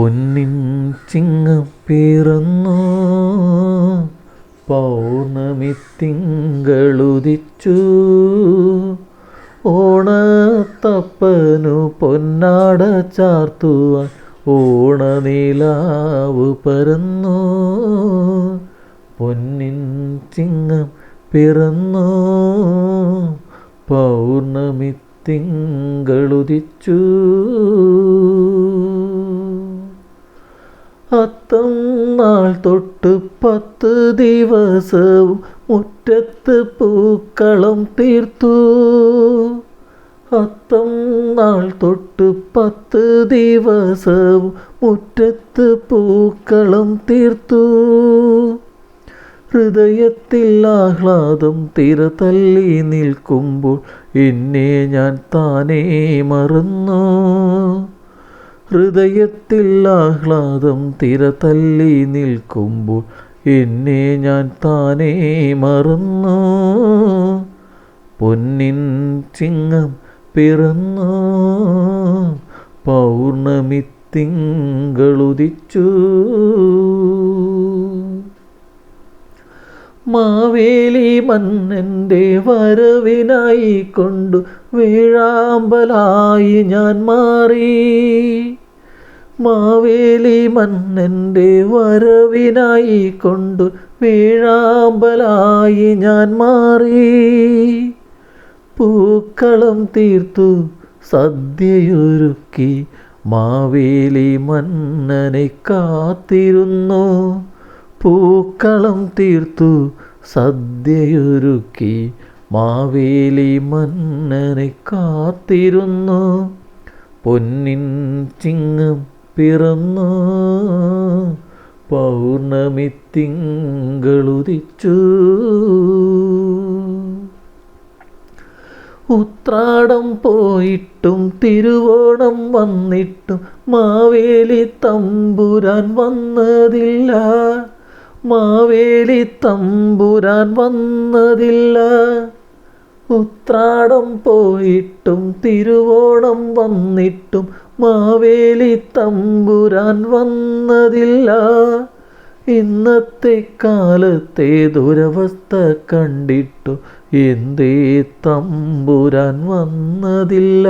പൊന്നിൻ ചിങ്ങം പിറന്നു. പൗർണമി തിങ്കളുദിച്ചു ഓണത്തപ്പനു പൊന്നാട ചാർത്തുവാൻ ഓണനിലാവ് പരന്നു. പൊന്നിൻ ചിങ്ങം പിറന്നു. പൗർണമി തിങ്കളുദിച്ചു അത്തം നാൾ തൊട്ട് പത്ത് ദിവസവും മുറ്റത്ത് പൂക്കളം തീർത്തു. അത്തം നാൾ തൊട്ട് പത്ത് ദിവസവും മുറ്റത്ത് പൂക്കളം തീർത്തു. ഹൃദയത്തിൽ ആഹ്ലാദം തിരതല്ലി നിൽക്കുമ്പോൾ എന്നെ ഞാൻ താനേ മറന്നു. ഹൃദയത്തിൽ ആഹ്ലാദം തിരതല്ലി നിൽക്കുമ്പോൾ എന്നെ ഞാൻ താനേ മറന്നു. പൊന്നിൻ ചിങ്ങം പിറന്നു. പൗർണമി തിങ്കളുദിച്ചു മാവേലി മന്നന്റെ വരവിനായി കൊണ്ടു വീഴാമ്പലായി ഞാൻ മാറി. മാവേലി മന്നന്റെ വരവിനായി കൊണ്ടു വീഴാമ്പലായി ഞാൻ മാറി. പൂക്കളം തീർത്തു സദ്യയൊരുക്കി മാവേലി മന്നനെ കാത്തിരുന്നു. പൂക്കളം തീർത്തു സദ്യയൊരുക്കി മാവേലി മന്നനെ കാത്തിരുന്നു. പൊന്നിൻ ചിങ്ങം പിറന്നു. പൗർണമി തിങ്കളുദിച്ചു. ഉത്രാടം പോയിട്ടും തിരുവോണം വന്നിട്ടും മാവേലി തമ്പുരാൻ വന്നതില്ല. മാവേലി തമ്പുരാൻ വന്നതില്ല. ഉത്രാടം പോയിട്ടും തിരുവോണം വന്നിട്ടും മാവേലി തമ്പുരാൻ വന്നതില്ല. ഇന്നത്തെ കാലത്തെ ദുരവസ്ഥ കണ്ടിട്ടു എന്തേ തമ്പുരാൻ വന്നതില്ല.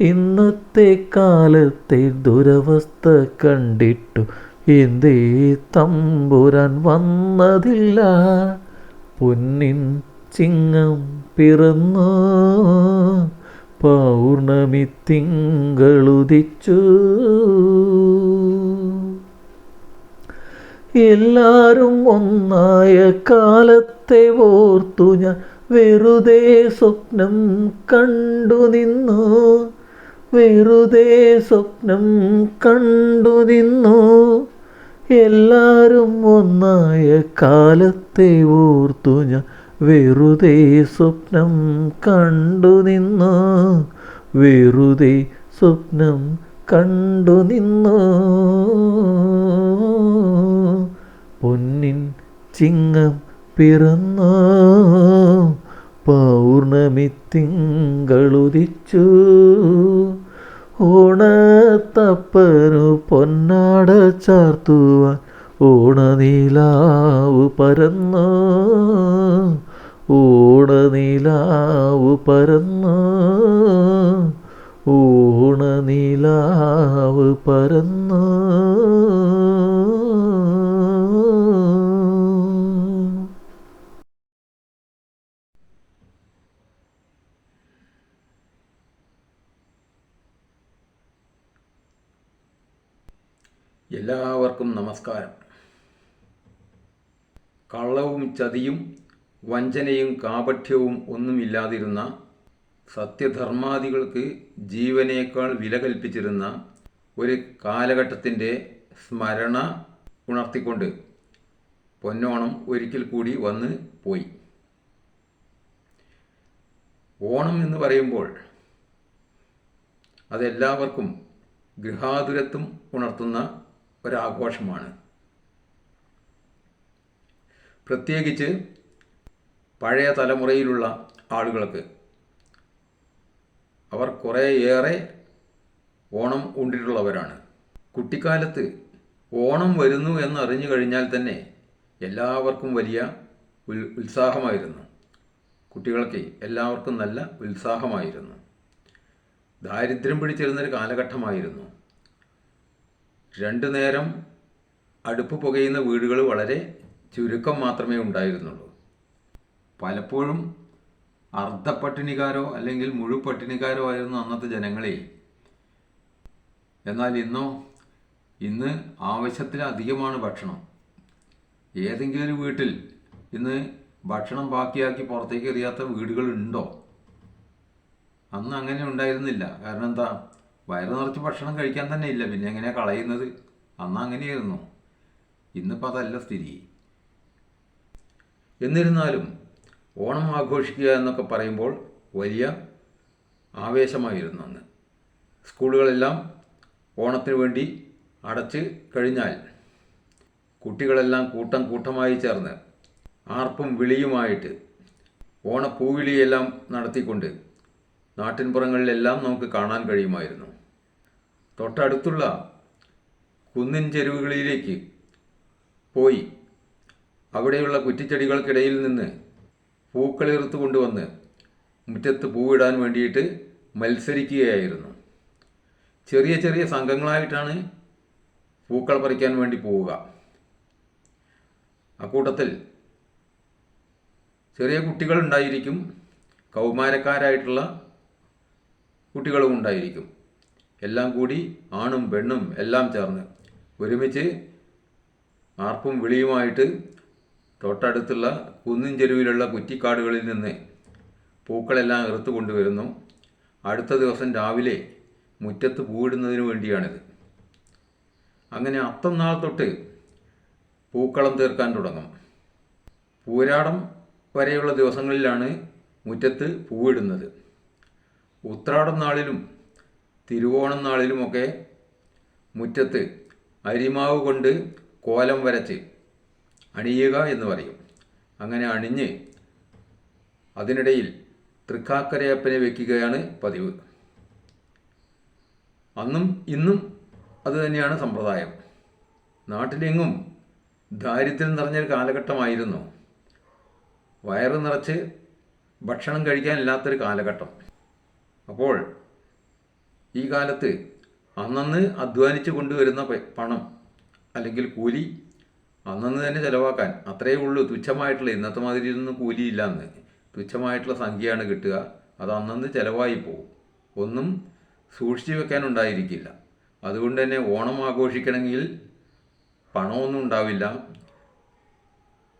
ഇന്നത്തെ കാലത്തെ ദുരവസ്ഥ കണ്ടിട്ടു എന്തേ തമ്പുരാൻ വന്നതില്ല. പൊന്നിൻ ചിങ്ങം പിറന്നു. പൗർണമി തിങ്കളുദിച്ചു. എല്ലാരും ഒന്നായ കാലത്തെ ഓർത്തു ഞാൻ വെറുതെ സ്വപ്നം കണ്ടു നിന്നു. വെറുതെ സ്വപ്നം കണ്ടു നിന്നു. എല്ലാരും ഒന്നായ കാലത്തെ ഓർത്തു ഞാൻ. വെറുതെ സ്വപ്നം കണ്ടു നിന്നു. വെറുതെ സ്വപ്നം കണ്ടു നിന്നു. പൊന്നിൻ ചിങ്ങം പിറന്നു. പൗർണമി തിങ്കളുദിച്ചു ഓണത്തപ്പനു പൊന്നാട ചാർത്തുവാൻ ഓണനീലാവ് പരന്നു. ഓണനീലാവ് പരന്നു. ഓണനീലാവ് പരന്നു. ചതിയും വഞ്ചനയും കാപഠ്യവും ഒന്നുമില്ലാതിരുന്ന സത്യധർമാദികൾക്ക് ജീവനേക്കാൾ വില കൽപ്പിച്ചിരുന്ന ഒരു കാലഘട്ടത്തിന്റെ സ്മരണ ഉണർത്തിക്കൊണ്ട് പൊന്നോണം ഒരിക്കൽ കൂടി വന്ന് പോയി. ഓണം എന്ന് പറയുമ്പോൾ അതെല്ലാവർക്കും ഗൃഹാതുരത്വം ഉണർത്തുന്ന ഒരാഘോഷമാണ്. പ്രത്യേകിച്ച് പഴയ തലമുറയിലുള്ള ആളുകൾക്ക് അവർ കുറേയേറെ ഓണം ഉണ്ടിട്ടുള്ളവരാണ്. കുട്ടിക്കാലത്ത് ഓണം വരുന്നു എന്നറിഞ്ഞു കഴിഞ്ഞാൽ തന്നെ എല്ലാവർക്കും വലിയ ഉത്സാഹമായിരുന്നു. കുട്ടികൾക്ക് എല്ലാവർക്കും നല്ല ഉത്സാഹമായിരുന്നു. ദാരിദ്ര്യം പിടിച്ചിരുന്നൊരു കാലഘട്ടമായിരുന്നു. രണ്ടു നേരം അടുപ്പ് പുകയുന്ന വീടുകൾ വളരെ ചുരുക്കം മാത്രമേ ഉണ്ടായിരുന്നുള്ളൂ. പലപ്പോഴും അർദ്ധ പട്ടിണിക്കാരോ അല്ലെങ്കിൽ മുഴു പട്ടിണിക്കാരോ ആയിരുന്നു അന്നത്തെ ജനങ്ങളെ. എന്നാൽ ഇന്നോ ഇന്ന് ആവശ്യത്തിലധികമാണ് ഭക്ഷണം. ഏതെങ്കിലും ഒരു വീട്ടിൽ ഇന്ന് ഭക്ഷണം ബാക്കിയാക്കി പുറത്തേക്ക് എറിയാത്ത വീടുകളുണ്ടോ അന്ന് അങ്ങനെ ഉണ്ടായിരുന്നില്ല. കാരണം എന്താ? വയറ് നിറച്ച് ഭക്ഷണം കഴിക്കാൻ തന്നെ ഇല്ല. പിന്നെ എങ്ങനെയാണ് കളയുന്നത്? അന്ന് അങ്ങനെയായിരുന്നു. ഇന്നിപ്പോൾ അതല്ല സ്ഥിതി. എന്നിരുന്നാലും ഓണം ആഘോഷിക്കുക എന്നൊക്കെ പറയുമ്പോൾ വലിയ ആവേശമായിരുന്നു അന്ന്. സ്കൂളുകളെല്ലാം ഓണത്തിന് വേണ്ടി അടച്ച് കഴിഞ്ഞാൽ കുട്ടികളെല്ലാം കൂട്ടം കൂട്ടമായി ചേർന്ന് ആർപ്പും വിളിയുമായിട്ട് ഓണപ്പൂവിളിയെല്ലാം നടത്തിക്കൊണ്ട് നാട്ടിൻപുറങ്ങളിലെല്ലാം നമുക്ക് കാണാൻ കഴിയുമായിരുന്നു. തൊട്ടടുത്തുള്ള കുന്നിൻ ചെരുവുകളിലേക്ക് പോയി അവിടെയുള്ള കുറ്റിച്ചെടികൾക്കിടയിൽ നിന്ന് പൂക്കളിർത്ത് കൊണ്ടുവന്ന് മുറ്റത്ത് പൂവിടാൻ വേണ്ടിയിട്ട് മത്സരിക്കുകയായിരുന്നു. ചെറിയ ചെറിയ സംഘങ്ങളായിട്ടാണ് പൂക്കൾ പറിക്കാൻ വേണ്ടി പോവുക. അക്കൂട്ടത്തിൽ ചെറിയ കുട്ടികൾ കുട്ടികളുണ്ടായിരിക്കും കൗമാരക്കാരായിട്ടുള്ള കുട്ടികളും ഉണ്ടായിരിക്കും. എല്ലാം കൂടി ആണും പെണ്ണും എല്ലാം ചേർന്ന് ഒരുമിച്ച് ആർപ്പും വിളിയുമായിട്ട് തൊട്ടടുത്തുള്ള കുന്നിൻ ചെരുവിലുള്ള കുറ്റിക്കാടുകളിൽ നിന്ന് പൂക്കളെല്ലാം എറുത്തു കൊണ്ടുവരുന്നു. അടുത്ത ദിവസം രാവിലെ മുറ്റത്ത് പൂവിടുന്നതിന് വേണ്ടിയാണിത്. അങ്ങനെ അത്തം നാൾ തൊട്ട് പൂക്കളം തീർക്കാൻ തുടങ്ങും. പൂരാടം വരെയുള്ള ദിവസങ്ങളിലാണ് മുറ്റത്ത് പൂവിടുന്നത്. ഉത്രാടം നാളിലും തിരുവോണം നാളിലുമൊക്കെ മുറ്റത്ത് അരിമാവ് കൊണ്ട് കോലം വരച്ച് അണിയുക എന്ന് പറയും. അങ്ങനെ അണിഞ്ഞ് അതിനിടയിൽ തൃക്കാക്കരയപ്പനെ വെക്കുകയാണ് പതിവ്. അന്നും ഇന്നും അത് തന്നെയാണ് സമ്പ്രദായം. നാട്ടിലെങ്ങും ദാരിദ്ര്യം നിറഞ്ഞൊരു കാലഘട്ടമായിരുന്നു. വയറ് നിറച്ച് ഭക്ഷണം കഴിക്കാനില്ലാത്തൊരു കാലഘട്ടം. അപ്പോൾ ഈ കാലത്ത് അന്നന്ന് അധ്വാനിച്ച് കൊണ്ടുവരുന്ന പണം അല്ലെങ്കിൽ കൂലി അന്നന്ന് തന്നെ ചിലവാക്കാൻ. അത്രയേ ഉള്ളൂ. തുച്ഛമായിട്ടുള്ള ഇന്നത്തെ മാതിരി ഇതൊന്നും കൂലിയില്ല അന്ന്. തുച്ഛമായിട്ടുള്ള സംഖ്യയാണ് കിട്ടുക. അത് അന്നന്ന് ചിലവായി പോകും. ഒന്നും സൂക്ഷിച്ചു വെക്കാനുണ്ടായിരിക്കില്ല. അതുകൊണ്ട് തന്നെ ഓണം ആഘോഷിക്കണമെങ്കിൽ പണമൊന്നും ഉണ്ടാവില്ല.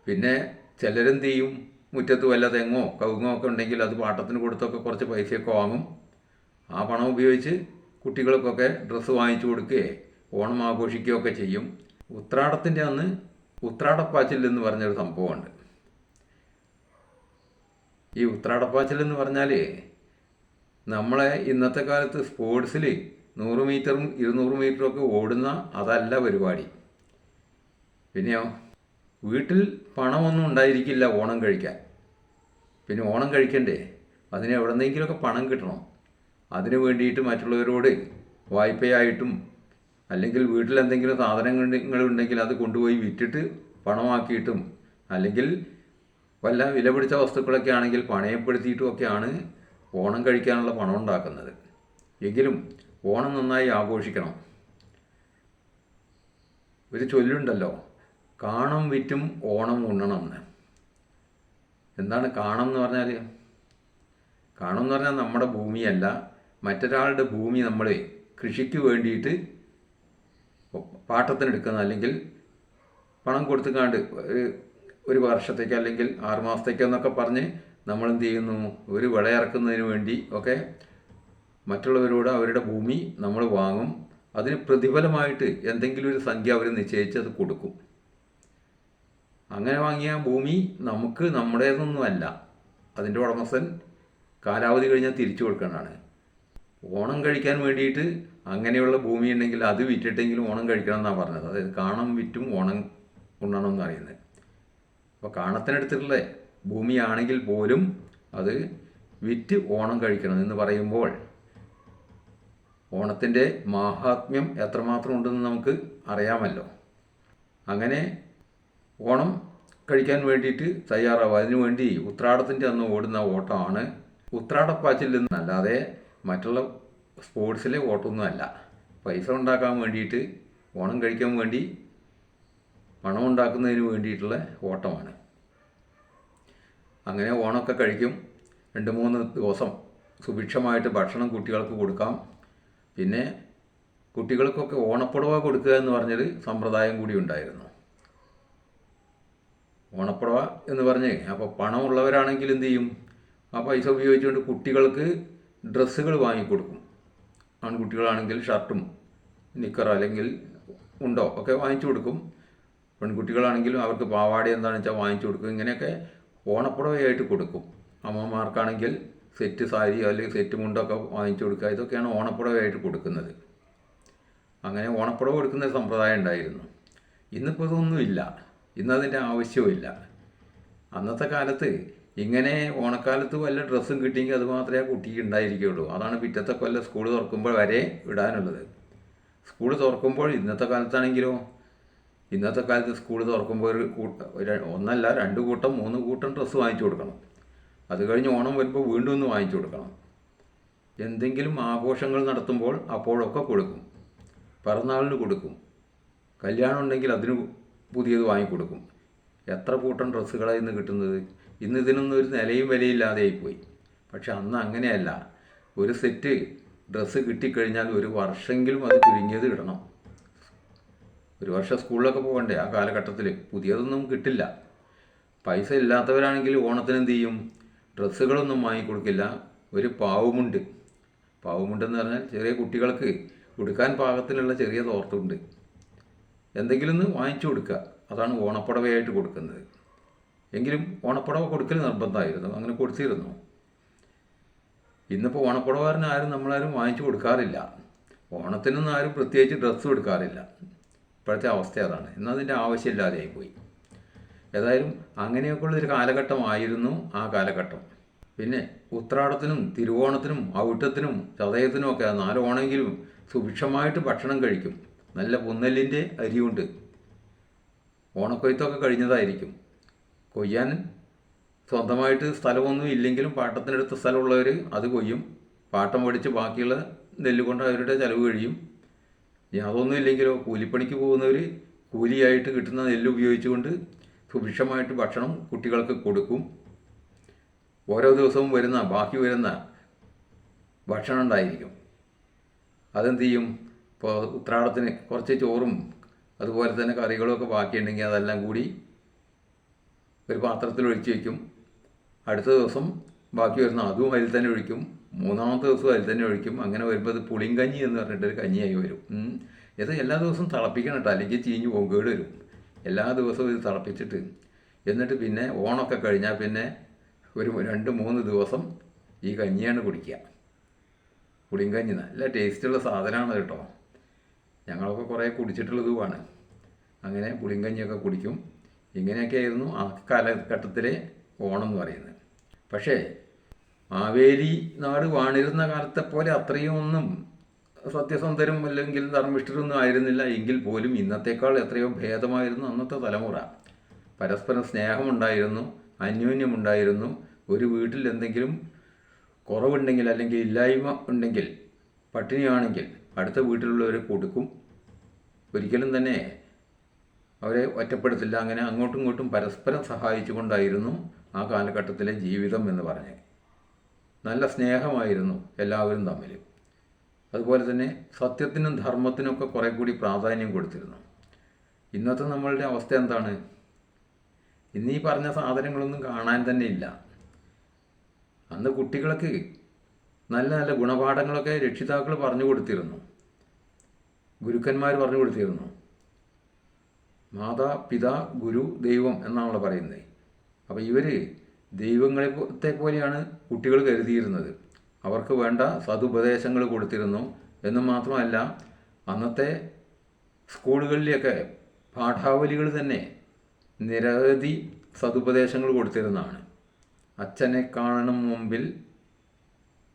പിന്നെ ചിലരെന്ത് ചെയ്യും? മുറ്റത്ത് വല്ല തെങ്ങോ കവുങ്ങോ ഒക്കെ ഉണ്ടെങ്കിൽ അത് പാട്ടത്തിന് കൊടുത്തൊക്കെ കുറച്ച് പൈസയൊക്കെ വാങ്ങും. ആ പണം ഉപയോഗിച്ച് കുട്ടികൾക്കൊക്കെ ഡ്രസ്സ് വാങ്ങിച്ചു കൊടുക്കുകയോ. ഓണം ആഘോഷിക്കുകയൊക്കെ ചെയ്യും. ഉത്രാടത്തിന്റെ അന്ന് ഉത്രാടപ്പാച്ചിൽ എന്ന് പറഞ്ഞൊരു സംഭവമുണ്ട്. ഈ ഉത്രാടപ്പാച്ചിൽ എന്ന് പറഞ്ഞാൽ നമ്മളെ ഇന്നത്തെ കാലത്ത് സ്പോർട്സിൽ നൂറ് മീറ്ററും ഇരുന്നൂറ് മീറ്ററും ഒക്കെ ഓടുന്ന അതല്ല പരിപാടി. പിന്നെയോ വീട്ടിൽ പണമൊന്നും ഉണ്ടായിരിക്കില്ല ഓണം കഴിക്കാൻ. പിന്നെ ഓണം കഴിക്കണ്ടേ? അതിന് എവിടെന്നെങ്കിലുമൊക്കെ പണം കിട്ടണം. അതിനു വേണ്ടിയിട്ട് മറ്റുള്ളവരോട് വായ്പയായിട്ടും അല്ലെങ്കിൽ വീട്ടിൽ എന്തെങ്കിലും സാധനങ്ങൾ ഉണ്ടെങ്കിൽ അത് കൊണ്ടുപോയി വിറ്റിട്ട് പണമാക്കിയിട്ടും അല്ലെങ്കിൽ വല്ല വില പിടിച്ച വസ്തുക്കളൊക്കെ ആണെങ്കിൽ പണയപ്പെടുത്തിയിട്ടുമൊക്കെയാണ് ഓണം കഴിക്കാനുള്ള പണം ഉണ്ടാക്കുന്നത്. എങ്കിലും ഓണം നന്നായി ആഘോഷിക്കണം. ഒരു ചൊല്ലുണ്ടല്ലോ കാണം വിറ്റും ഓണം ഉണ്ണണം എന്ന്. എന്താണ് കാണം എന്ന് പറഞ്ഞാൽ കാണം എന്ന് പറഞ്ഞാൽ നമ്മുടെ ഭൂമിയല്ല മറ്റൊരാളുടെ ഭൂമി നമ്മൾ കൃഷിക്ക് വേണ്ടിയിട്ട് പാട്ടത്തിനെടുക്കുന്ന അല്ലെങ്കിൽ പണം കൊടുത്തുകാണ്ട് ഒരു വർഷത്തേക്ക് അല്ലെങ്കിൽ ആറ് മാസത്തേക്ക് എന്നൊക്കെ പറഞ്ഞ് നമ്മൾ എന്ത് ചെയ്യുന്നു? ഒരു വിളയിറക്കുന്നതിന് വേണ്ടി ഒക്കെ മറ്റുള്ളവരോട് അവരുടെ ഭൂമി നമ്മൾ വാങ്ങും. അതിന് പ്രതിഫലമായിട്ട് എന്തെങ്കിലും ഒരു സംഖ്യ അവർ നിശ്ചയിച്ച് അത് കൊടുക്കും. അങ്ങനെ വാങ്ങിയ ഭൂമി നമുക്ക് നമ്മുടേതൊന്നുമല്ല. അതിന്റെ ഉടമസ്ഥൻ കാലാവധി കഴിഞ്ഞാൽ തിരിച്ചു കൊടുക്കേണ്ടതാണ് ഓണം കഴിക്കാൻ വേണ്ടിയിട്ട് അങ്ങനെയുള്ള ഭൂമി ഉണ്ടെങ്കിൽ അത് വിറ്റിട്ടെങ്കിലും ഓണം കഴിക്കണം എന്നാണ് പറഞ്ഞത്. അതായത് കാണം വിറ്റും ഓണം ഉണ്ണണം എന്ന് പറയുന്നത് അപ്പോൾ കാണത്തിനടുത്തുള്ള ഭൂമിയാണെങ്കിൽ പോലും അത് വിറ്റ് ഓണം കഴിക്കണം എന്ന് പറയുമ്പോൾ ഓണത്തിന്റെ മാഹാത്മ്യം എത്രമാത്രം ഉണ്ടെന്ന് നമുക്ക് അറിയാമല്ലോ. അങ്ങനെ ഓണം കഴിക്കാൻ വേണ്ടിയിട്ട് തയ്യാറാവുക. അതിനുവേണ്ടി ഉത്രാടത്തിന്റെ അന്ന് ഓടുന്ന ഓട്ടമാണ് ഉത്രാടപ്പാച്ചിൽ നിന്നല്ലാതെ മറ്റുള്ള സ്പോർട്സിലെ ഓട്ടമൊന്നുമല്ല പൈസ ഉണ്ടാക്കാൻ വേണ്ടിയിട്ട് ഓണം കഴിക്കാൻ വേണ്ടി പണം ഉണ്ടാക്കുന്നതിന് വേണ്ടിയിട്ടുള്ള ഓട്ടമാണ് അങ്ങനെ ഓണമൊക്കെ കഴിക്കും. രണ്ട് മൂന്ന് ദിവസം സുഭിക്ഷമായിട്ട് ഭക്ഷണം കുട്ടികൾക്ക് കൊടുക്കാം. പിന്നെ കുട്ടികൾക്കൊക്കെ ഓണപ്പുടവ കൊടുക്കുക എന്ന് പറഞ്ഞൊരു സമ്പ്രദായം കൂടി ഉണ്ടായിരുന്നു. ഓണപ്പുടവ എന്ന് പറഞ്ഞ് അപ്പോൾ പണമുള്ളവരാണെങ്കിൽ എന്ത് ചെയ്യും? ആ പൈസ ഉപയോഗിച്ചുകൊണ്ട് കുട്ടികൾക്ക് ഡ്രസ്സുകൾ വാങ്ങിക്കൊടുക്കും. ആൺകുട്ടികളാണെങ്കിൽ ഷർട്ടും നിക്കർ അല്ലെങ്കിൽ ഉണ്ടോ ഒക്കെ വാങ്ങിച്ചു കൊടുക്കും പെൺകുട്ടികളാണെങ്കിലും അവർക്ക് പാവാട എന്താണെന്ന് വെച്ചാൽ വാങ്ങിച്ചു കൊടുക്കും ഇങ്ങനെയൊക്കെ ഓണപ്പുടവയായിട്ട് കൊടുക്കും. അമ്മമാർക്കാണെങ്കിൽ സെറ്റ് സാരി അല്ലെങ്കിൽ സെറ്റ് മുണ്ടൊക്കെ വാങ്ങിച്ചു കൊടുക്കുക ഇതൊക്കെയാണ് ഓണപ്പുടവയായിട്ട് കൊടുക്കുന്നത്. അങ്ങനെ ഓണപ്പുടവ കൊടുക്കുന്ന സമ്പ്രദായം ഉണ്ടായിരുന്നു. ഇന്നിപ്പോൾ ഇതൊന്നുമില്ല. ഇന്നതിന്റെ ആവശ്യവുമില്ല. അന്നത്തെ കാലത്ത് ഇങ്ങനെ ഓണക്കാലത്ത് വല്ല ഡ്രസ്സും കിട്ടിയെങ്കിൽ അത് മാത്രമേ ആ കുട്ടിക്ക് ഉണ്ടായിരിക്കുകയുള്ളൂ അതാണ് പിറ്റത്തെ കൊല്ലം സ്കൂൾ തുറക്കുമ്പോൾ വരെ ഇടാനുള്ളത്. സ്കൂൾ തുറക്കുമ്പോൾ ഇന്നത്തെ കാലത്താണെങ്കിലോ? ഇന്നത്തെ കാലത്ത് സ്കൂൾ തുറക്കുമ്പോൾ ഒരു കൂട്ട ഒന്നല്ല രണ്ട് കൂട്ടം മൂന്ന് കൂട്ടം ഡ്രസ്സ് വാങ്ങിച്ചു കൊടുക്കണം. അത് കഴിഞ്ഞ് ഓണം വരുമ്പോൾ വീണ്ടും ഒന്ന് വാങ്ങിച്ചു കൊടുക്കണം. എന്തെങ്കിലും ആഘോഷങ്ങൾ നടത്തുമ്പോൾ അപ്പോഴൊക്കെ കൊടുക്കും. പിറന്നാളിന് കൊടുക്കും. കല്യാണം ഉണ്ടെങ്കിൽ അതിന് പുതിയത് വാങ്ങിക്കൊടുക്കും. എത്ര കൂട്ടം ഡ്രസ്സുകളാണ് ഇന്ന് കിട്ടുന്നത്? ഇന്ന് ഇതിനൊന്നും ഒരു നിലയും വിലയില്ലാതെയായിപ്പോയി പക്ഷെ അന്ന് അങ്ങനെയല്ല. ഒരു സെറ്റ് ഡ്രസ്സ് കിട്ടിക്കഴിഞ്ഞാൽ ഒരു വർഷമെങ്കിലും അത് ചുരുങ്ങിയത് ഇടണം. ഒരു വർഷം സ്കൂളിലൊക്കെ പോകണ്ടേ? ആ കാലഘട്ടത്തിൽ പുതിയതൊന്നും കിട്ടില്ല. പൈസ ഇല്ലാത്തവരാണെങ്കിൽ ഓണത്തിന് എന്ത് ചെയ്യും? ഡ്രസ്സുകളൊന്നും വാങ്ങിക്കൊടുക്കില്ല. ഒരു പാവുമുണ്ട്. പാവുമുണ്ടെന്ന് പറഞ്ഞാൽ ചെറിയ കുട്ടികൾക്ക് ഉടുക്കാൻ പാകത്തിലുള്ള ചെറിയ തോർത്തുണ്ട്. എന്തെങ്കിലും ഒന്ന് വാങ്ങിച്ചു കൊടുക്കുക. അതാണ് ഓണപ്പുടവയായിട്ട് കൊടുക്കുന്നത്. എങ്കിലും ഓണപ്പുടവ കൊടുക്കൽ നിർബന്ധമായിരുന്നു. അങ്ങനെ കൊടുത്തിരുന്നു. ഇന്നിപ്പോൾ ഓണപ്പുടവകാരന് ആരും നമ്മളാരും വാങ്ങിച്ചു കൊടുക്കാറില്ല. ഓണത്തിനൊന്നും ആരും പ്രത്യേകിച്ച് ഡ്രസ്സ് കൊടുക്കാറില്ല. ഇപ്പോഴത്തെ അവസ്ഥ അതാണ്. ഇന്ന് അതിന്റെ ആവശ്യമില്ലാതെയായി പോയി ഏതായാലും അങ്ങനെയൊക്കെയുള്ളൊരു കാലഘട്ടമായിരുന്നു ആ കാലഘട്ടം. പിന്നെ ഉത്രാടത്തിനും തിരുവോണത്തിനും ഔട്ടത്തിനും ചതയത്തിനും ഒക്കെ നാല് ഓണമെങ്കിലും സുഭിക്ഷമായിട്ട് ഭക്ഷണം കഴിക്കും. നല്ല പുന്നലിന്റെ അരിയുണ്ട്. ഓണക്കൊയ്ത്തൊക്കെ കഴിഞ്ഞതായിരിക്കും. കൊയ്യാൻ സ്വന്തമായിട്ട് സ്ഥലമൊന്നും ഇല്ലെങ്കിലും പാട്ടത്തിനടുത്ത് സ്ഥലമുള്ളവർ അത് കൊയ്യും. പാട്ടം പഠിച്ച് ബാക്കിയുള്ള നെല്ല് കൊണ്ട് അവരുടെ ചിലവ് കഴിയും. യാതൊന്നും ഇല്ലെങ്കിലോ കൂലിപ്പണിക്ക് പോകുന്നവർ കൂലിയായിട്ട് കിട്ടുന്ന നെല്ല് ഉപയോഗിച്ചുകൊണ്ട് സുഭിക്ഷമായിട്ട് ഭക്ഷണം കുട്ടികൾക്ക് കൊടുക്കും. ഓരോ ദിവസവും വരുന്ന ബാക്കി വരുന്ന ഭക്ഷണം ഉണ്ടായിരിക്കും. അതെന്ത് ചെയ്യും? ഇപ്പോൾ ഉത്രാടത്തിന് കുറച്ച് ചോറും അതുപോലെ തന്നെ കറികളൊക്കെ ബാക്കിയുണ്ടെങ്കിൽ അതെല്ലാം കൂടി ഒരു പാത്രത്തിൽ ഒഴിച്ച് വയ്ക്കും അടുത്ത ദിവസം ബാക്കി വരുന്ന അതും അതിൽ തന്നെ ഒഴിക്കും. മൂന്നാമത്തെ ദിവസം അതിൽ തന്നെ ഒഴിക്കും. അങ്ങനെ വരുമ്പോൾ അത് പുളിങ്കഞ്ഞി എന്ന് പറഞ്ഞിട്ട് ഒരു കഞ്ഞിയായി വരും. ഇത് എല്ലാ ദിവസവും തിളപ്പിക്കണം കേട്ടോ. അല്ലെങ്കിൽ ചീഞ്ഞ് പോകും കേട് വരും. എല്ലാ ദിവസവും ഇത് തിളപ്പിച്ചിട്ട്. എന്നിട്ട് പിന്നെ ഓണമൊക്കെ കഴിഞ്ഞാൽ പിന്നെ ഒരു രണ്ട് മൂന്ന് ദിവസം ഈ കഞ്ഞിയാണ് കുടിക്കുക. പുളിങ്കഞ്ഞി നല്ല ടേസ്റ്റുള്ള സാധനമാണ് കേട്ടോ. ഞങ്ങളൊക്കെ കുറേ കുടിച്ചിട്ടുള്ളതുമാണ്. അങ്ങനെ പുളിങ്കഞ്ഞിയൊക്കെ കുടിക്കും. ഇങ്ങനെയൊക്കെയായിരുന്നു ആ കാലഘട്ടത്തിലെ ഓണം എന്ന് പറയുന്നത്. പക്ഷേ മാവേലി നാട് വാണിരുന്ന കാലത്തെ പോലെ അത്രയും ഒന്നും സത്യസന്ധരും അല്ലെങ്കിൽ ധർമ്മിഷ്ഠരൊന്നും ആയിരുന്നില്ല. എങ്കിൽ പോലും ഇന്നത്തേക്കാൾ എത്രയോ ഭേദമായിരുന്നു അന്നത്തെ തലമുറ. പരസ്പരം സ്നേഹമുണ്ടായിരുന്നു അന്യോന്യമുണ്ടായിരുന്നു. ഒരു വീട്ടിൽ എന്തെങ്കിലും കുറവുണ്ടെങ്കിൽ അല്ലെങ്കിൽ ഇല്ലായ്മ ഉണ്ടെങ്കിൽ പട്ടിണിയാണെങ്കിൽ അടുത്ത വീട്ടിലുള്ളവരെ കൊടുക്കും. ഒരിക്കലും തന്നെ അവരെ ഒറ്റപ്പെടുത്തില്ല. അങ്ങനെ അങ്ങോട്ടും ഇങ്ങോട്ടും പരസ്പരം സഹായിച്ചുകൊണ്ടായിരുന്നു ആ കാലഘട്ടത്തിലെ ജീവിതം എന്ന് പറഞ്ഞ് നല്ല സ്നേഹമായിരുന്നു എല്ലാവരും തമ്മിൽ. അതുപോലെ തന്നെ സത്യത്തിനും ധർമ്മത്തിനൊക്കെ കുറേ കൂടി പ്രാധാന്യം കൊടുത്തിരുന്നു. ഇന്നത്തെ നമ്മളുടെ അവസ്ഥ എന്താണ്? ഇന്ന് പറഞ്ഞ സാധനങ്ങളൊന്നും കാണാൻ തന്നെ ഇല്ല. അന്ന് കുട്ടികൾക്ക് നല്ല നല്ല ഗുണപാഠങ്ങളൊക്കെ രക്ഷിതാക്കൾ പറഞ്ഞു കൊടുത്തിരുന്നു. ഗുരുക്കന്മാർ പറഞ്ഞു കൊടുത്തിരുന്നു. മാതാ പിതാ ഗുരു ദൈവം എന്നാണല്ലോ പറയുന്നത്. അപ്പോൾ ഇവർ ദൈവങ്ങളെ പോലെയാണ് കുട്ടികൾ കരുതിയിരുന്നത്. അവർക്ക് വേണ്ട സതുപദേശങ്ങൾ കൊടുത്തിരുന്നു. എന്ന് മാത്രമല്ല അന്നത്തെ സ്കൂളുകളിലൊക്കെ പാഠാവലികൾ തന്നെ നിരവധി സതുപദേശങ്ങൾ കൊടുത്തിരുന്നതാണ്. അച്ഛനെ കാണണം മുമ്പിൽ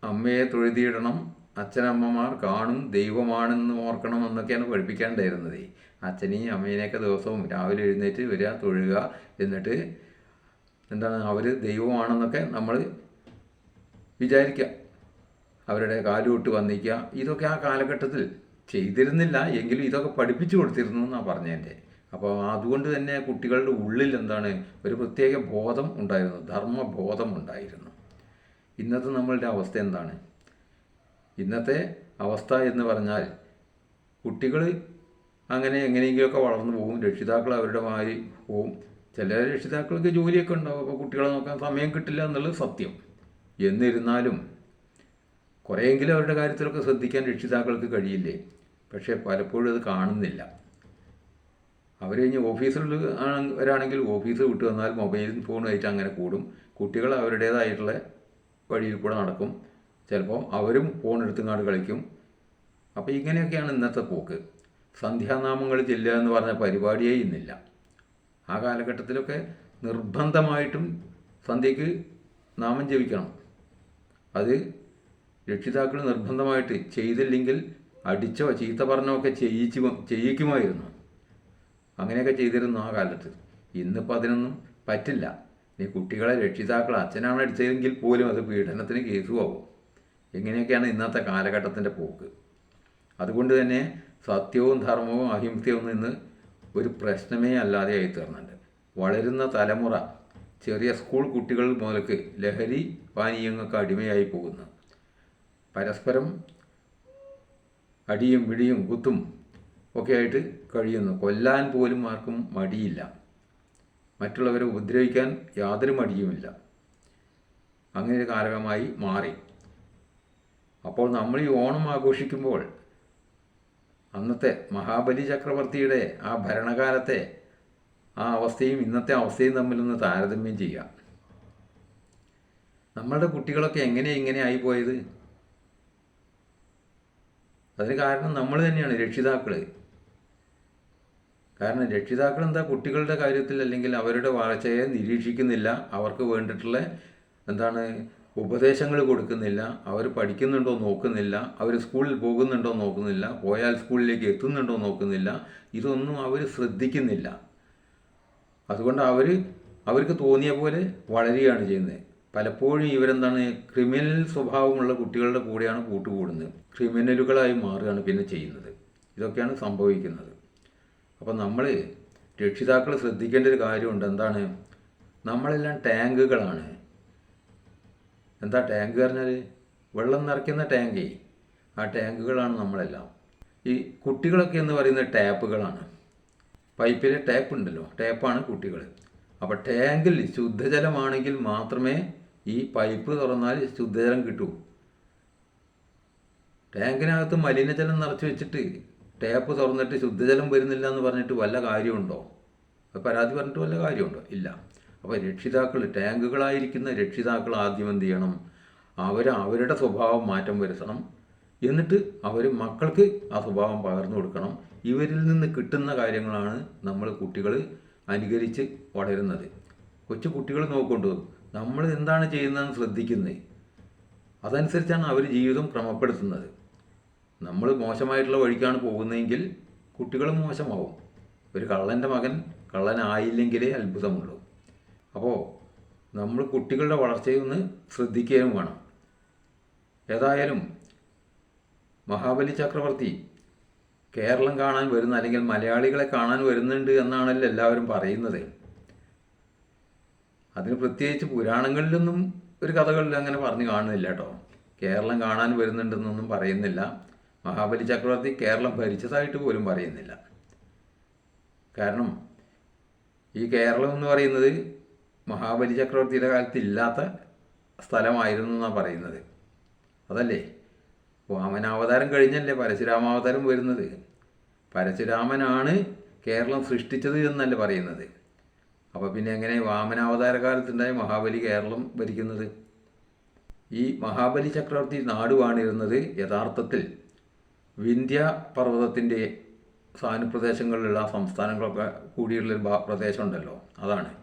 അമ്മയെ തൊഴുതിയിടണം. അച്ഛനമ്മമാർ കാണും ദൈവമാണെന്ന് ഓർക്കണം എന്നൊക്കെയാണ് പഠിപ്പിക്കാണ്ടായിരുന്നത്. അച്ഛനെയും അമ്മേനെയൊക്കെ ദിവസവും രാവിലെ എഴുന്നേറ്റ് വരിക തൊഴുക എന്നിട്ട് എന്താണ് അവർ ദൈവമാണെന്നൊക്കെ നമ്മൾ വിചാരിക്കുക. അവരുടെ കാലുവിട്ട് വന്നിക്കുക ഇതൊക്കെ ആ കാലഘട്ടത്തിൽ ചെയ്തിരുന്നില്ല. എങ്കിലും ഇതൊക്കെ പഠിപ്പിച്ചു കൊടുത്തിരുന്നു എന്നാണ് പറഞ്ഞതിന്റെ. അപ്പോൾ അതുകൊണ്ട് തന്നെ കുട്ടികളുടെ ഉള്ളിൽ എന്താണ് ഒരു പ്രത്യേക ബോധം ഉണ്ടായിരുന്നു. ധർമ്മബോധം ഉണ്ടായിരുന്നു. ഇന്നത്തെ നമ്മളുടെ അവസ്ഥ എന്താണ്? ഇന്നത്തെ അവസ്ഥ എന്ന് പറഞ്ഞാൽ കുട്ടികൾ അങ്ങനെ എങ്ങനെയെങ്കിലുമൊക്കെ വളർന്നു പോകും. രക്ഷിതാക്കൾ അവരുടെ മാതിരി പോവും. ചില രക്ഷിതാക്കൾക്ക് ജോലിയൊക്കെ ഉണ്ടാവും. അപ്പോൾ കുട്ടികളെ നോക്കാൻ സമയം കിട്ടില്ല എന്നുള്ളത് സത്യം. എന്നിരുന്നാലും കുറേയെങ്കിലും അവരുടെ കാര്യത്തിലൊക്കെ ശ്രദ്ധിക്കാൻ രക്ഷിതാക്കൾക്ക് കഴിയില്ലേ? പക്ഷേ പലപ്പോഴും അത് കാണുന്നില്ല. അവർ കഴിഞ്ഞ് ഓഫീസിൽ വരാണെങ്കിൽ ഓഫീസ് വിട്ട് വന്നാൽ മൊബൈൽ ഫോണുമായിട്ട് അങ്ങനെ കൂടും. കുട്ടികൾ അവരുടേതായിട്ടുള്ള വഴിയിൽ കൂടെ നടക്കും. ചിലപ്പോൾ അവരും ഫോൺ എടുത്തുങ്ങാണ്ട് കളിക്കും. അപ്പോൾ ഇങ്ങനെയൊക്കെയാണ് ഇന്നത്തെ പോക്ക്. സന്ധ്യാനാമങ്ങൾ ചെല്ലുക എന്ന് പറഞ്ഞ പരിപാടിയേ ഇന്നില്ല. ആ കാലഘട്ടത്തിലൊക്കെ നിർബന്ധമായിട്ടും സന്ധ്യയ്ക്ക് നാമം ജപിക്കണം. അത് രക്ഷിതാക്കൾ നിർബന്ധമായിട്ട് ചെയ്തില്ലെങ്കിൽ അടിച്ചോ ചീത്ത പറഞ്ഞോ ഒക്കെ ചെയ്യിച്ചു ചെയ്യിക്കുമായിരുന്നു. അങ്ങനെയൊക്കെ ചെയ്തിരുന്നു ആ കാലത്ത്. ഇന്നിപ്പോൾ അതിനൊന്നും പറ്റില്ല. ഈ കുട്ടികളെ രക്ഷിതാക്കൾ അച്ഛനാണ് അടിച്ചതെങ്കിൽ പോലും അത് പീഡനത്തിന് കേസുമാവും ഇങ്ങനെയൊക്കെയാണ് ഇന്നത്തെ കാലഘട്ടത്തിന്റെ പോക്ക്? അതുകൊണ്ട് തന്നെ സത്യവും ധർമ്മവും അഹിംസയും നിന്ന് ഒരു പ്രശ്നമേ അല്ലാതെ ആയി തീർന്നുണ്ട് വളരുന്ന തലമുറ ചെറിയ സ്കൂൾ കുട്ടികൾ മുതൽക്ക് ലഹരി പാനീയങ്ങൾക്ക് അടിമയായി പോകുന്നു. പരസ്പരം അടിയും പിടിയും കുത്തും ഒക്കെ ആയിട്ട് കഴിയുന്നു. കൊല്ലാൻ പോലും ആർക്കും മടിയില്ല. മറ്റുള്ളവരെ ഉപദ്രവിക്കാൻ യാതൊരു മടിയുമില്ല. അങ്ങനെ ഒരു മാറി. അപ്പോൾ നമ്മൾ ഈ ഓണം ആഘോഷിക്കുമ്പോൾ അന്നത്തെ മഹാബലി ചക്രവർത്തിയുടെ ആ ഭരണകാലത്തെ ആ അവസ്ഥയും ഇന്നത്തെ അവസ്ഥയും തമ്മിലൊന്ന് താരതമ്യം ചെയ്യാം. നമ്മളുടെ കുട്ടികളൊക്കെ എങ്ങനെ ഇങ്ങനെ ആയിപ്പോയത് അതിന് കാരണം നമ്മൾ തന്നെയാണ് രക്ഷിതാക്കൾ കാരണം രക്ഷിതാക്കൾ എന്താ കുട്ടികളുടെ കാര്യത്തിൽ അല്ലെങ്കിൽ അവരുടെ വളർച്ചയെ നിരീക്ഷിക്കുന്നില്ല. അവർക്ക് വേണ്ടിയിട്ടുള്ള എന്താണ് ഉപദേശങ്ങൾ കൊടുക്കുന്നില്ല അവർ പഠിക്കുന്നുണ്ടോ നോക്കുന്നില്ല അവർ സ്കൂളിൽ പോകുന്നുണ്ടോ നോക്കുന്നില്ല പോയാൽ സ്കൂളിലേക്ക് എത്തുന്നുണ്ടോ നോക്കുന്നില്ല ഇതൊന്നും അവർ ശ്രദ്ധിക്കുന്നില്ല. അതുകൊണ്ട് അവർ അവർക്ക് തോന്നിയ പോലെ വളരുകയാണ് ചെയ്യുന്നത്. പലപ്പോഴും ഇവരെന്താണ് ക്രിമിനൽ സ്വഭാവമുള്ള കുട്ടികളുടെ കൂടെയാണ് കൂട്ടുകൂടുന്നത്. ക്രിമിനലുകളായി മാറുകയാണ് പിന്നെ ചെയ്യുന്നത്. ഇതൊക്കെയാണ് സംഭവിക്കുന്നത്. അപ്പോൾ നമ്മൾ രക്ഷിതാക്കൾ ശ്രദ്ധിക്കേണ്ട ഒരു കാര്യമുണ്ട്. എന്താണ്? നമ്മളെല്ലാം ടാങ്കുകളാണ്. എന്താ ടാങ്ക് പറഞ്ഞാൽ വെള്ളം നിറയ്ക്കുന്ന ടാങ്കേ. ആ ടാങ്കുകളാണ് നമ്മളെല്ലാം. ഈ കുട്ടികളൊക്കെ എന്ന് പറയുന്നത് ടാപ്പുകളാണ്. പൈപ്പിൽ ടാപ്പ് ഉണ്ടല്ലോ ടാപ്പാണ് കുട്ടികൾ അപ്പോൾ ടാങ്കിൽ ശുദ്ധജലമാണെങ്കിൽ മാത്രമേ ഈ പൈപ്പ് തുറന്നാൽ ശുദ്ധജലം കിട്ടൂ. ടാങ്കിനകത്ത് മലിനജലം നിറച്ച് വെച്ചിട്ട് ടാപ്പ് തുറന്നിട്ട് ശുദ്ധജലം വരുന്നില്ല എന്ന് പറഞ്ഞിട്ട് വല്ല കാര്യമുണ്ടോ? പരാതി പറഞ്ഞിട്ട് വല്ല കാര്യമുണ്ടോ? ഇല്ല. അപ്പോൾ രക്ഷിതാക്കൾ ടാങ്കുകളായിരിക്കുന്ന രക്ഷിതാക്കൾ ആദ്യം എന്ത് ചെയ്യണം? അവർ അവരുടെ സ്വഭാവം മാറ്റം വരുത്തണം. എന്നിട്ട് അവർ മക്കൾക്ക് ആ സ്വഭാവം പകർന്നു കൊടുക്കണം. ഇവരിൽ നിന്ന് കിട്ടുന്ന കാര്യങ്ങളാണ് നമ്മൾ കുട്ടികൾ അനുകരിച്ച് വളരുന്നത്. കൊച്ചു കുട്ടികൾ നോക്കൊണ്ടു? നമ്മൾ എന്താണ് ചെയ്യുന്നതെന്ന് ശ്രദ്ധിക്കുന്നത് അതനുസരിച്ചാണ് അവർ ജീവിതം ക്രമപ്പെടുത്തുന്നത്. നമ്മൾ മോശമായിട്ടുള്ള വഴിക്കാണ് പോകുന്നതെങ്കിൽ കുട്ടികളും മോശമാവും. ഒരു കള്ളന്റെ മകൻ കള്ളനായില്ലെങ്കിലേ അത്ഭുതമുള്ളൂ. അപ്പോൾ നമ്മൾ കുട്ടികളുടെ വളർച്ചയിൽ നിന്ന് ശ്രദ്ധിക്കുകയും വേണം. ഏതായാലും മഹാബലി ചക്രവർത്തി കേരളം കാണാൻ വരുന്ന അല്ലെങ്കിൽ മലയാളികളെ കാണാൻ വരുന്നുണ്ട് എന്നാണല്ലോ എല്ലാവരും പറയുന്നത്. അതിന് പ്രത്യേകിച്ച് പുരാണങ്ങളിലൊന്നും ഒരു കഥകളിൽ അങ്ങനെ പറഞ്ഞു കാണുന്നില്ല കേട്ടോ. കേരളം കാണാൻ വരുന്നുണ്ടെന്നൊന്നും പറയുന്നില്ല. മഹാബലി ചക്രവർത്തി കേരളം ഭരിച്ചതായിട്ട് പോലും പറയുന്നില്ല. കാരണം ഈ കേരളം എന്ന് പറയുന്നത് മഹാബലി ചക്രവർത്തിയുടെ കാലത്ത് ഇല്ലാത്ത സ്ഥലമായിരുന്നു എന്നാണ് പറയുന്നത്. അതല്ലേ? വാമനാവതാരം കഴിഞ്ഞല്ലേ പരശുരാമാവതാരം വരുന്നത്? പരശുരാമനാണ് കേരളം സൃഷ്ടിച്ചത് എന്നല്ലേ പറയുന്നത്? അപ്പോൾ പിന്നെ എങ്ങനെ വാമനാവതാര കാലത്തുണ്ടായ മഹാബലി കേരളം ഭരിക്കുന്നത്? ഈ മഹാബലി ചക്രവർത്തി നാട് വാണിരുന്നത് യഥാർത്ഥത്തിൽ വിന്ധ്യ പർവതത്തിന്റെ സാനുപ്രദേശങ്ങളിലുള്ള സംസ്ഥാനങ്ങളൊക്കെ കൂടിയുള്ളൊരു ഭാ- പ്രദേശമുണ്ടല്ലോ. അതാണ്.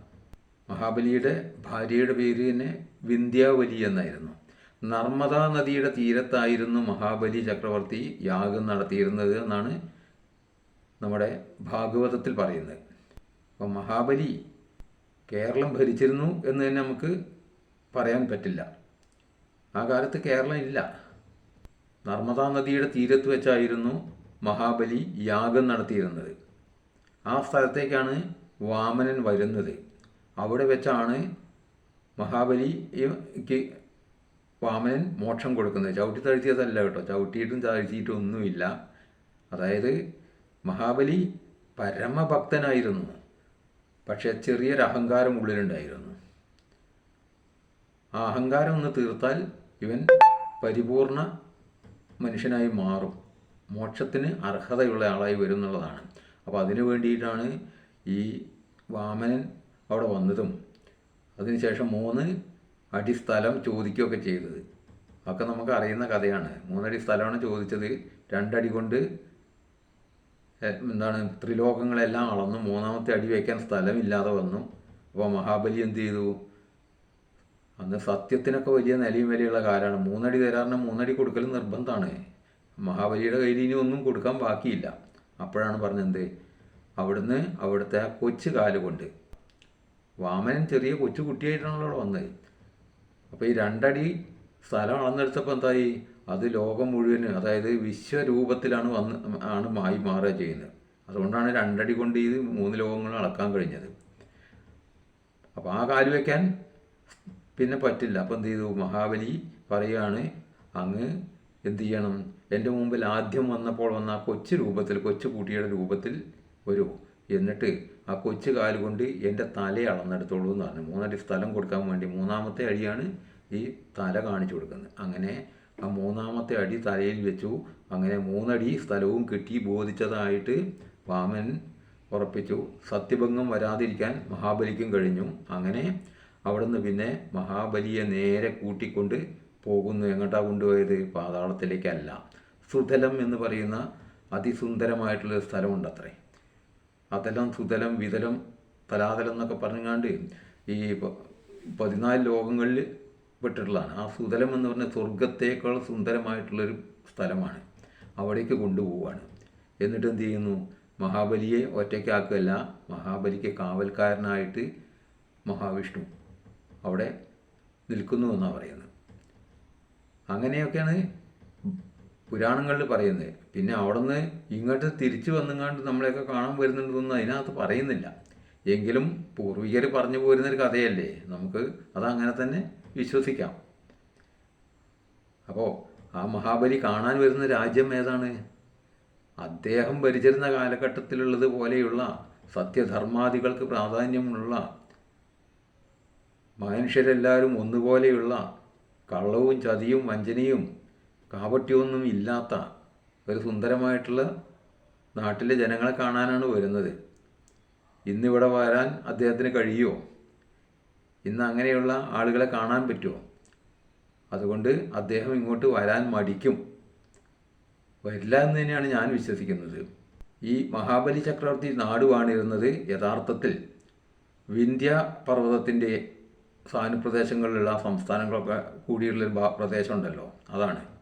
മഹാബലിയുടെ ഭാര്യയുടെ പേര് തന്നെ വിന്ധ്യാവലി എന്നായിരുന്നു. നർമ്മദാ നദിയുടെ തീരത്തായിരുന്നു മഹാബലി ചക്രവർത്തി യാഗം നടത്തിയിരുന്നത് എന്നാണ് നമ്മുടെ ഭാഗവതത്തിൽ പറയുന്നത്. അപ്പം മഹാബലി കേരളം ഭരിച്ചിരുന്നു എന്ന് തന്നെ നമുക്ക് പറയാൻ പറ്റില്ല. ആ കാലത്ത് കേരളം ഇല്ല. നർമ്മദാ നദിയുടെ തീരത്ത് വെച്ചായിരുന്നു മഹാബലി യാഗം നടത്തിയിരുന്നത്. ആ സ്ഥലത്തേക്കാണ് വാമനൻ വരുന്നത്. അവിടെ വെച്ചാണ് മഹാബലിക്ക് വാമനൻ മോക്ഷം കൊടുക്കുന്നത്. ചവിട്ടി താഴ്ത്തിയതല്ല കേട്ടോ. ചവിട്ടിയിട്ടും താഴ്ത്തിയിട്ടും ഒന്നുമില്ല. അതായത് മഹാബലി പരമഭക്തനായിരുന്നു. പക്ഷെ ചെറിയൊരു അഹങ്കാരം ഉള്ളിലുണ്ടായിരുന്നു. ആ അഹങ്കാരം ഒന്ന് തീർത്താൽ ഇവൻ പരിപൂർണ മനുഷ്യനായി മാറും. മോക്ഷത്തിന് അർഹതയുള്ള ആളായി വരും എന്നുള്ളതാണ്. അപ്പോൾ അതിനു വേണ്ടിയിട്ടാണ് ഈ വാമനൻ അവിടെ വന്നതും അതിനുശേഷം മൂന്ന് അടി സ്ഥലം ചോദിക്കുകയൊക്കെ ചെയ്തത്. ഒക്കെ നമുക്ക് അറിയുന്ന കഥയാണ്. മൂന്നടി സ്ഥലമാണ് ചോദിച്ചത്. രണ്ടടി കൊണ്ട് എന്താണ് ത്രിലോകങ്ങളെല്ലാം അളന്നു. മൂന്നാമത്തെ അടി വയ്ക്കാൻ സ്ഥലമില്ലാതെ വന്നു. അപ്പോൾ മഹാബലി എന്ത് ചെയ്തു? അന്ന് സത്യത്തിനൊക്കെ വലിയ നിലയും വിലയുള്ള കാലമാണ്. മൂന്നടി തരാറിന് മൂന്നടി കൊടുക്കൽ നിർബന്ധമാണ്. മഹാബലിയുടെ കയ്യിൽ ഇനി ഒന്നും കൊടുക്കാൻ ബാക്കിയില്ല. അപ്പോഴാണ് പറഞ്ഞത് അവിടുന്ന് അവിടുത്തെ കൊച്ചു കാൽ കൊണ്ട് വാമനൻ ചെറിയ കൊച്ചു കുട്ടിയായിട്ടാണല്ലോ അവിടെ വന്നത്. അപ്പോൾ ഈ രണ്ടടി സ്ഥലം അളന്നെടുത്തപ്പോൾ എന്തായി? അത് ലോകം മുഴുവൻ അതായത് വിശ്വരൂപത്തിലാണ് വന്ന് ആണ് മായി മാറുക ചെയ്യുന്നത്. അതുകൊണ്ടാണ് രണ്ടടി കൊണ്ട് ഇത് മൂന്ന് ലോകങ്ങൾ അളക്കാൻ കഴിഞ്ഞത്. അപ്പോൾ ആ കാൽ വയ്ക്കാൻ പിന്നെ പറ്റില്ല. അപ്പോൾ എന്ത് ചെയ്തു? മഹാബലി പറയുകയാണ് അങ്ങ് എന്ത് ചെയ്യണം? എന്റെ മുമ്പിൽ ആദ്യം വന്നപ്പോൾ വന്ന ആ കൊച്ചു രൂപത്തിൽ കൊച്ചു കുട്ടിയുടെ രൂപത്തിൽ വരൂ. എന്നിട്ട് ആ കൊച്ചു കാലുകൊണ്ട് എന്റെ തല അളന്നെടുത്തോളൂ എന്ന് പറഞ്ഞു. മൂന്നടി സ്ഥലം കൊടുക്കാൻ വേണ്ടി മൂന്നാമത്തെ അടിയാണ് ഈ തല കാണിച്ചു കൊടുക്കുന്നത്. അങ്ങനെ ആ മൂന്നാമത്തെ അടി തലയിൽ വെച്ചു. അങ്ങനെ മൂന്നടി സ്ഥലവും കിട്ടി. ബോധിച്ചതായിട്ട് വാമൻ ഉറപ്പിച്ചു. സത്യഭംഗം വരാതിരിക്കാൻ മഹാബലിക്കും കഴിഞ്ഞു. അങ്ങനെ അവിടുന്ന് പിന്നെ മഹാബലിയെ നേരെ കൂട്ടിക്കൊണ്ട് പോകുന്നു. എങ്ങോട്ടാ കൊണ്ടുപോയത്? പാതാളത്തിലേക്കല്ല. സുതലം എന്ന് പറയുന്ന അതിസുന്ദരമായിട്ടുള്ള സ്ഥലമുണ്ട് അത്രേ അതലം സുതലം വിതലം തലാതലം എന്നൊക്കെ പറഞ്ഞുകൊണ്ട് ഈ പതിനാല് ലോകങ്ങളിൽ പെട്ടിട്ടുള്ളതാണ്. ആ സുതലം എന്ന് പറഞ്ഞ സ്വർഗത്തേക്കാൾ സുന്ദരമായിട്ടുള്ളൊരു സ്ഥലമാണ്. അവിടേക്ക് കൊണ്ടുപോവാണ്. എന്നിട്ട് എന്ത് ചെയ്യുന്നു? മഹാബലിയെ ഒറ്റയ്ക്കാക്കുകയല്ല മഹാബലിക്ക് കാവൽക്കാരനായിട്ട് മഹാവിഷ്ണു അവിടെ നിൽക്കുന്നു എന്നാണ് പറയുന്നത്. അങ്ങനെയൊക്കെയാണ് പുരാണങ്ങളിൽ പറയുന്നത്. പിന്നെ അവിടെ നിന്ന് ഇങ്ങോട്ട് തിരിച്ചു വന്നുങ്ങാണ്ട് നമ്മളെയൊക്കെ കാണാൻ വരുന്നുണ്ടെന്നൊന്നും അതിനകത്ത് പറയുന്നില്ല. എങ്കിലും പൂർവികർ പറഞ്ഞു പോരുന്നൊരു കഥയല്ലേ. നമുക്ക് അതങ്ങനെ തന്നെ വിശ്വസിക്കാം. അപ്പോൾ ആ മഹാബലി കാണാൻ വരുന്ന രാജ്യം ഏതാണ്? അദ്ദേഹം ഭരിച്ചിരുന്ന കാലഘട്ടത്തിലുള്ളത് പോലെയുള്ള സത്യധർമാദികൾക്ക് പ്രാധാന്യമുള്ള മനുഷ്യരെല്ലാവരും ഒന്നുപോലെയുള്ള കള്ളവും ചതിയും വഞ്ചനയും കാപട്യമൊന്നും ഇല്ലാത്ത ഒരു സുന്ദരമായിട്ടുള്ള നാട്ടിലെ ജനങ്ങളെ കാണാനാണ് വരുന്നത്. ഇന്നിവിടെ വരാൻ അദ്ദേഹത്തിന് കഴിയുമോ ഇന്ന് അങ്ങനെയുള്ള ആളുകളെ കാണാൻ പറ്റുമോ അതുകൊണ്ട് അദ്ദേഹം ഇങ്ങോട്ട് വരാൻ മടിക്കും. വരില്ല എന്ന് തന്നെയാണ് ഞാൻ വിശ്വസിക്കുന്നത്. ഈ മഹാബലി ചക്രവർത്തി നാട് വാണിരുന്നത് യഥാർത്ഥത്തിൽ വിന്ധ്യ പർവതത്തിന്റെ സാനുപ്രദേശങ്ങളിലുള്ള സംസ്ഥാനങ്ങളൊക്കെ കൂടിയുള്ളൊരു ഭാ- പ്രദേശമുണ്ടല്ലോ. അതാണ്.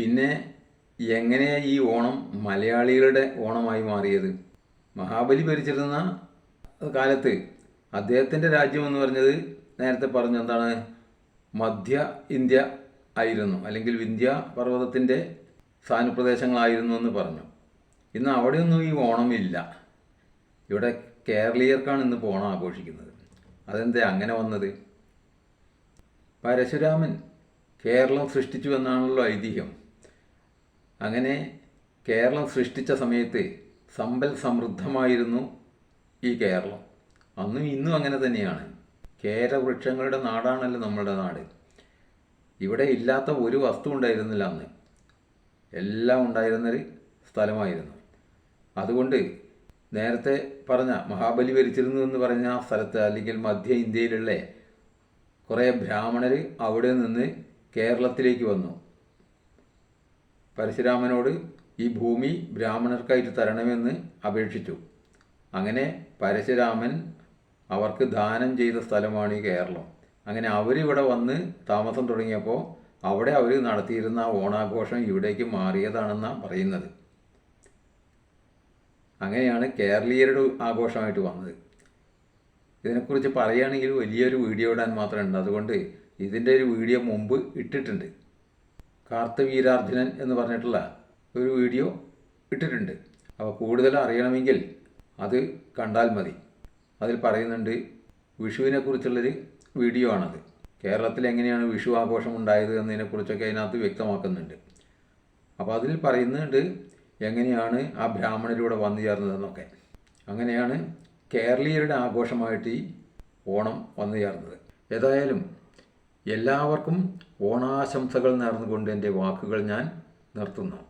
പിന്നെ എങ്ങനെയാണ് ഈ ഓണം മലയാളികളുടെ ഓണമായി മാറിയത്? മഹാബലി ഭരിച്ചിരുന്ന കാലത്ത് അദ്ദേഹത്തിന്റെ രാജ്യം എന്ന് പറഞ്ഞത് നേരത്തെ പറഞ്ഞ എന്താണ്? മധ്യ ഇന്ത്യ ആയിരുന്നു. അല്ലെങ്കിൽ വിന്ധ്യ പർവതത്തിന്റെ സാനുപ്രദേശങ്ങളായിരുന്നു എന്ന് പറഞ്ഞു. ഇന്ന് അവിടെയൊന്നും ഈ ഓണമില്ല. ഇവിടെ കേരളീയർക്കാണ് ഇന്ന് ഓണം ആഘോഷിക്കുന്നത്. അതെന്താ അങ്ങനെ വന്നത്? പരശുരാമൻ കേരളം സൃഷ്ടിച്ചു എന്നാണല്ലോ ഐതിഹ്യം. അങ്ങനെ കേരളം സൃഷ്ടിച്ച സമയത്ത് സമ്പൽ സമൃദ്ധമായിരുന്നു ഈ കേരളം. അന്നും ഇന്നും അങ്ങനെ തന്നെയാണ്. കേരവൃക്ഷങ്ങളുടെ നാടാണല്ലോ നമ്മുടെ നാട്. ഇവിടെ ഇല്ലാത്ത ഒരു വസ്തു ഉണ്ടായിരുന്നില്ല അന്ന്. എല്ലാം ഉണ്ടായിരുന്നൊരു സ്ഥലമായിരുന്നു. അതുകൊണ്ട് നേരത്തെ പറഞ്ഞ മഹാബലി ഭരിച്ചിരുന്നു എന്ന് പറഞ്ഞ സ്ഥലത്ത് അല്ലെങ്കിൽ മധ്യ ഇന്ത്യയിലുള്ള കുറേ ബ്രാഹ്മണർ അവിടെ നിന്ന് കേരളത്തിലേക്ക് വന്നു. പരശുരാമനോട് ഈ ഭൂമി ബ്രാഹ്മണർക്കായിട്ട് തരണമെന്ന് അപേക്ഷിച്ചു. അങ്ങനെ പരശുരാമൻ അവർക്ക് ദാനം ചെയ്ത സ്ഥലമാണ് ഈ കേരളം. അങ്ങനെ അവരിവിടെ വന്ന് താമസം തുടങ്ങിയപ്പോൾ അവിടെ അവർ നടത്തിയിരുന്ന ഓണാഘോഷം ഇവിടേക്ക് മാറിയതാണെന്നാണ് പറയുന്നത്. അങ്ങനെയാണ് കേരളീയരുടെ ആഘോഷമായിട്ട് വന്നത്. ഇതിനെക്കുറിച്ച് പറയുകയാണെങ്കിൽ വലിയൊരു വീഡിയോ ഇടാൻ മാത്രമേ മാത്രമുണ്ട്. അതുകൊണ്ട് ഇതിന്റെ ഒരു വീഡിയോ മുമ്പ് ഇട്ടിട്ടുണ്ട്. കാർത്തവീരാർജുനൻ എന്ന് പറഞ്ഞിട്ടുള്ള ഒരു വീഡിയോ ഇട്ടിട്ടുണ്ട്. അപ്പോൾ കൂടുതൽ അറിയണമെങ്കിൽ അത് കണ്ടാൽ മതി. അതിൽ പറയുന്നുണ്ട് വിഷുവിനെക്കുറിച്ചുള്ളൊരു വീഡിയോ ആണത്. കേരളത്തിൽ എങ്ങനെയാണ് വിഷു ആഘോഷം ഉണ്ടായത് എന്നതിനെക്കുറിച്ചൊക്കെ അതിനകത്ത് വ്യക്തമാക്കുന്നുണ്ട്. അപ്പോൾ അതിൽ പറയുന്നുണ്ട് എങ്ങനെയാണ് ആ ബ്രാഹ്മണരിലൂടെ വന്നു ചേർന്നതെന്നൊക്കെ. അങ്ങനെയാണ് കേരളീയരുടെ ആഘോഷമായിട്ട് ഈ ഓണം വന്നു ചേർന്നത്. ഏതായാലും എല്ലാവർക്കും ഓണാശംസകൾ നേർന്നുകൊണ്ട് എന്റെ വാക്കുകൾ ഞാൻ നിർത്തുന്നു.